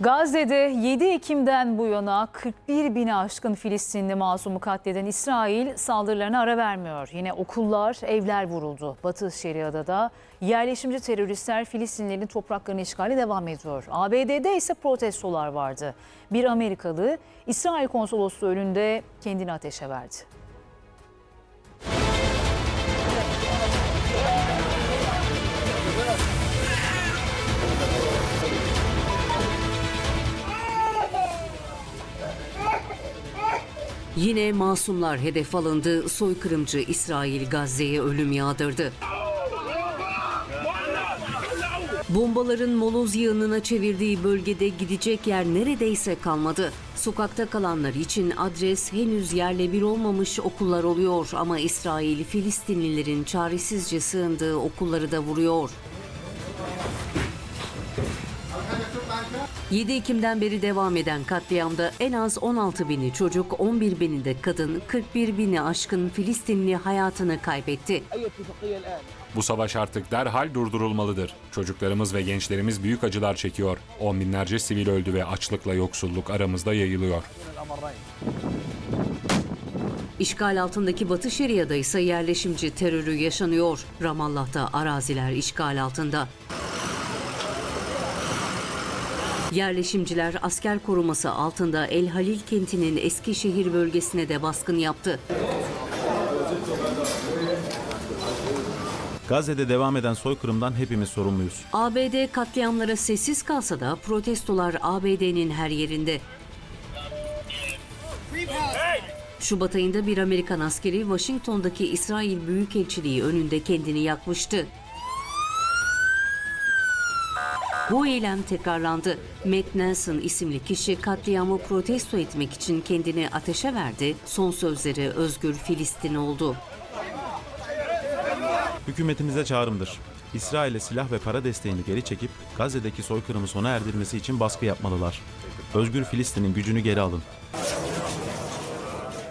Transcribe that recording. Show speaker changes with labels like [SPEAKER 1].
[SPEAKER 1] Gazze'de 7 Ekim'den bu yana 41 bini aşkın Filistinli masumu katleden İsrail saldırılarına ara vermiyor. Yine okullar, evler vuruldu. Batı Şeria'da da yerleşimci teröristler Filistinlilerin topraklarını işgali devam ediyor. ABD'de ise protestolar vardı. Bir Amerikalı İsrail konsolosluğu önünde kendini ateşe verdi.
[SPEAKER 2] Yine masumlar hedef alındı. Soykırımcı İsrail Gazze'ye ölüm yağdırdı. Bombaların moloz yığınına çevirdiği bölgede gidecek yer neredeyse kalmadı. Sokakta kalanlar için adres henüz yerle bir olmamış okullar oluyor ama İsrail Filistinlilerin çaresizce sığındığı okulları da vuruyor. 7 Ekim'den beri devam eden katliamda en az 16 bini çocuk, 11 bini de kadın, 41 bini aşkın Filistinli hayatını kaybetti.
[SPEAKER 3] Bu savaş artık derhal durdurulmalıdır. Çocuklarımız ve gençlerimiz büyük acılar çekiyor. On binlerce sivil öldü ve açlıkla yoksulluk aramızda yayılıyor.
[SPEAKER 2] İşgal altındaki Batı Şeria'da ise yerleşimci terörü yaşanıyor. Ramallah'ta araziler işgal altında. Yerleşimciler asker koruması altında El Halil kentinin Eskişehir bölgesine de baskın yaptı.
[SPEAKER 4] Gazze'de devam eden soykırımdan hepimiz sorumluyuz.
[SPEAKER 2] ABD katliamlara sessiz kalsa da protestolar ABD'nin her yerinde. Şubat ayında bir Amerikan askeri Washington'daki İsrail Büyükelçiliği önünde kendini yakmıştı. Bu eylem tekrarlandı. Matt Nelson isimli kişi katliamı protesto etmek için kendini ateşe verdi. Son sözleri Özgür Filistin oldu.
[SPEAKER 4] Hükümetimize çağrımdır. İsrail'e silah ve para desteğini geri çekip Gazze'deki soykırımı sona erdirmesi için baskı yapmalılar. Özgür Filistin'in gücünü geri alın.